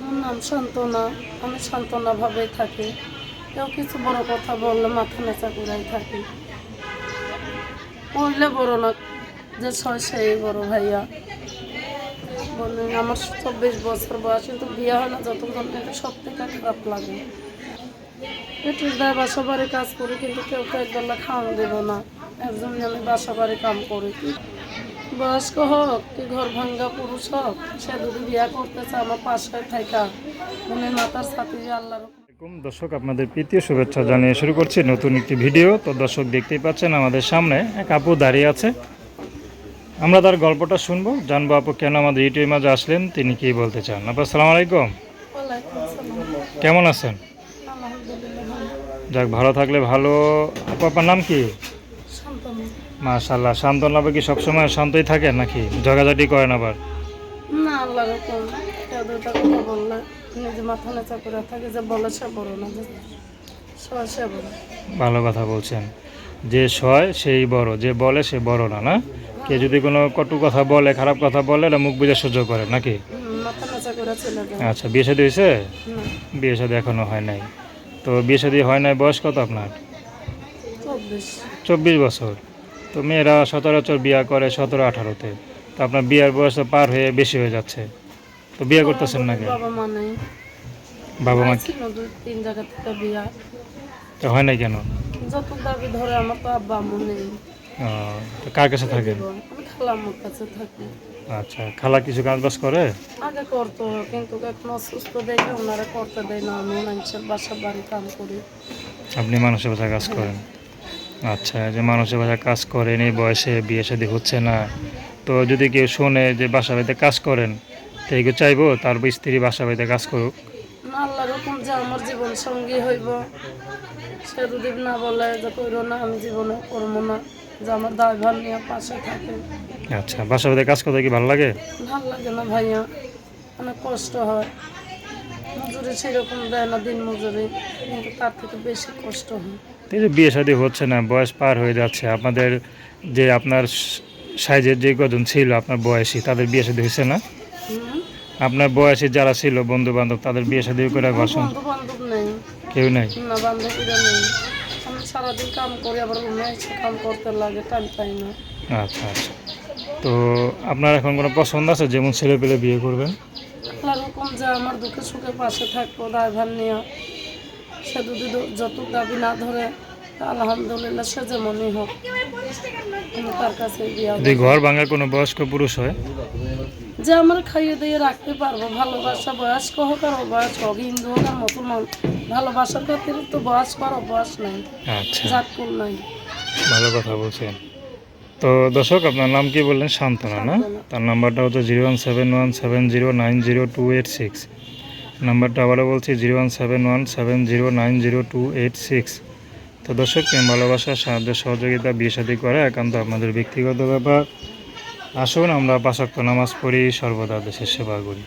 আমার নাম সান্ত্বনা আমি সান্ত্বনাভাবেই থাকি। কেউ কিছু বড় কথা বললে মাথা নেচা করেই থাকি। বললে বড় না, যে ছয় সেই বড় ভাইয়া। বলে আমার চব্বিশ বছর বয়স, কিন্তু বিয়ে হয় না যতক্ষণ এটা সব থেকে খারাপ লাগে। পেটের দায় বাসা বাড়ি কাজ করি, কিন্তু কেউ তো একবেলা খাওয়ান দেবো না। একজন আমি বাসা বাড়ি কাম করি। বয়স্ক হোক কি ঘর ভাঙ্গা পুরুষ হোক সে যদি বিয়া করতে চায় আমার পাশে থাকা উনি মাতার সাথে যে আল্লাহর দর্শক আপনাদের প্রীতীয় শুভেচ্ছা জানিয়ে শুরু করছি নতুন একটি ভিডিও। তো দর্শক দেখতেই পাচ্ছেন আমাদের সামনে এক আপু দাঁড়িয়ে আছে। আমরা তার গল্পটা শুনব। জানব আপু কেন আমাদের ইউটিউবের মাঝে আসলেন তিনি কি বলতে চান? আপু সালাম আলাইকুম। কেমন আছেন? যাক ভালো থাকলে ভালো। আপু আপনার নাম কি? মাশাল্লাহ শান্তন আপু কি সবসময় শান্তই থাকেন নাকি? ঝগাঝাটি করেন আবার? না আল্লাহ রকম কেউ দুটা কথা বললে নিজে মাথা নেচা করে থাকে যে বলে সে বড় না যে সে ভালো কথা বলছেন। যে সয় সেই বড়। যে বলে সে বড় না না? কে যদি কোনো কটু কথা বলে খারাপ কথা বলে এটা মুখ বুঝে সহ্য করে নাকি আচ্ছা বিয়ে শাদী হয়েছে? বিয়ে শাদী এখনও হয় নাই। তো বিয়ে শাদী হয় নাই বয়স কত আপনার? চব্বিশ বছর। তো মেয়েরা সতেরো সচরাচর বিয়া করে সতেরো আঠারোতে। তো আপনার বিয়ার বয়স পার হয়ে বেশি হয়ে যাচ্ছে। তো বিয়ে করতেছেন নাকি বাবা মা নেই। বাবা মা ছিল দুই তিন জায়গা থেকে বিয়া। তো হয় নাই কেন? যত দাবি ধরে আমার তো আব্বা আম্মু নেই। ও, তো কার কাছে থাকেন? আমি খালাম্মুর কাছে থাকি। আচ্ছা খালা কিছু কাজ বাজ করে? আগে করতো কিন্তু এখন অসুস্থ দেখে ওনারা করতে দেয় না। আমি মানুষের বাসা বাড়ি কাম করি। আপনি মানুষের বাসায় কাজ করেন। আচ্ছা যে মানুষের বাসায় কাজ করেন এই বয়সে বিয়ে শাদী হচ্ছে না। তো যদি কেউ শোনে যে বাসা বাড়িতে কাজ করেন তো এই চাইব? তার স্ত্রী বাসা বাড়িতে কাজ করুক। আল্লাহ রকম যে আমার জীবন সঙ্গী হইব। সে যদি না বলে যে করো না আমি জীবনে করব না যে আমার দায়ভার নিয়ে পাশে থাকে। আচ্ছা বাসা বাড়িতে কাজ করতে কি ভালো লাগে? ভালো লাগে না ভাইয়া অনেক কষ্ট হয়। মজুরি সেরকম দেয় না দিন মজুরি কিন্তু তার থেকে বেশি কষ্ট হয়। এই যে বিয়ে শাদী হচ্ছে না বয়স পার হয়ে যাচ্ছে আপনাদের যে আপনার সাইজের যে কজন ছিল আপনার বয়সী তাদের বিয়ে শাদী হয়েছে না? আপনার বয়সী যারা ছিল বন্ধু বান্ধব তাদের বিয়ে শাদী করে ঘর্ষণ বন্ধু বান্ধব নেই। কেউ নেই? না বান্ধবীরা নেই। আমি সারাদিন কাম করি আবার রুমে এসে কাম করতে লাগে টাইম পাই না। আচ্ছা আচ্ছা। তো আপনার এখন কোনো পছন্দ আছে? যেমন ছেলে পেলে বিয়ে করবেন? আল্লাহ রকম যে আমার দুঃখে সুখে পাশে থাকব ড্রাইভার নিয়ে। সে যদি যত দাবি না ধরে আলহামদুলিল্লাহ সে যেমনই হোক। আমি তার কাছে যদি ঘর ভাঙার কোনো বয়স্ক পুরুষ হয়? যে আমার খাইয়ে দিয়ে রাখতে পারব ভালোবাসা বয়স্ক হোক আর অবয়স্ক হোক হিন্দু হোক আর মুসলমান ভালোবাসার খাতির তো বয়স্ক আর অবয়স নাই আচ্ছা। জাতকুল নাই। ভালো কথা বলছেন। তো দর্শক আপনার নাম কি বললেন? শান্তনা না? তার নাম্বারটা হচ্ছে zero one seven one seven zero nine zero two eight six. নাম্বারটা আবারও বলছি zero one seven one seven zero nine zero two eight six. তো দর্শক প্রেম ভালোবাসা সাহায্য সহযোগিতা বিয়ে শাদী করা একান্ত আপনাদের ব্যক্তিগত ব্যাপার। আসুন আমরা পাশাক্ত নামাজ পড়ি সর্বদা দেশের সেবা করি।